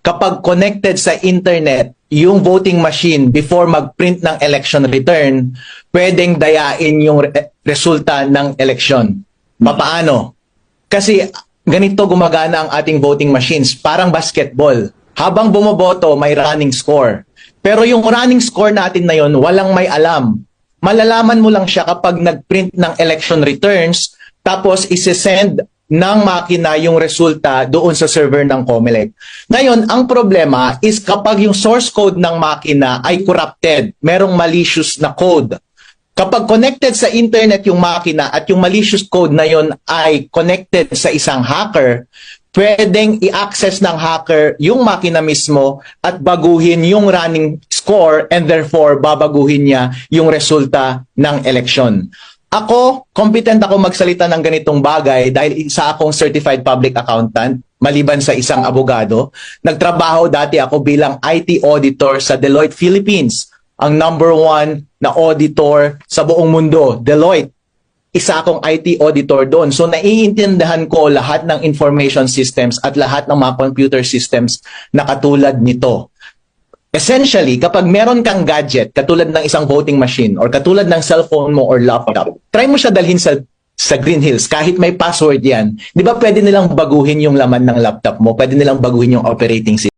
kapag connected sa internet yung voting machine before mag-print ng election return, pwedeng dayain yung re- resulta ng election. Papaano? Kasi ganito gumagana ang ating voting machines, parang basketball. Habang bumoboto, may running score. Pero yung running score natin na yon, walang may alam. Malalaman mo lang siya kapag nag-print ng election returns, tapos isi-send ng makina yung resulta doon sa server ng COMELEC. Ngayon, ang problema is kapag yung source code ng makina ay corrupted, merong malicious na code. Kapag connected sa internet yung makina at yung malicious code na yon ay connected sa isang hacker, pwedeng i-access ng hacker yung makina mismo at baguhin yung running score and therefore babaguhin niya yung resulta ng eleksyon. Ako, competent ako magsalita ng ganitong bagay dahil isa akong certified public accountant maliban sa isang abogado. Nagtrabaho dati ako bilang IT auditor sa Deloitte Philippines, ang number one na auditor sa buong mundo, Deloitte. Isa akong IT auditor doon. So naiintindihan ko lahat ng information systems at lahat ng mga computer systems na katulad nito. Essentially, kapag meron kang gadget, katulad ng isang voting machine or katulad ng cellphone mo or laptop, try mo siya dalhin sa sa Green Hills, kahit may password yan, di ba pwede nilang baguhin yung laman ng laptop mo, pwede nilang baguhin yung operating system.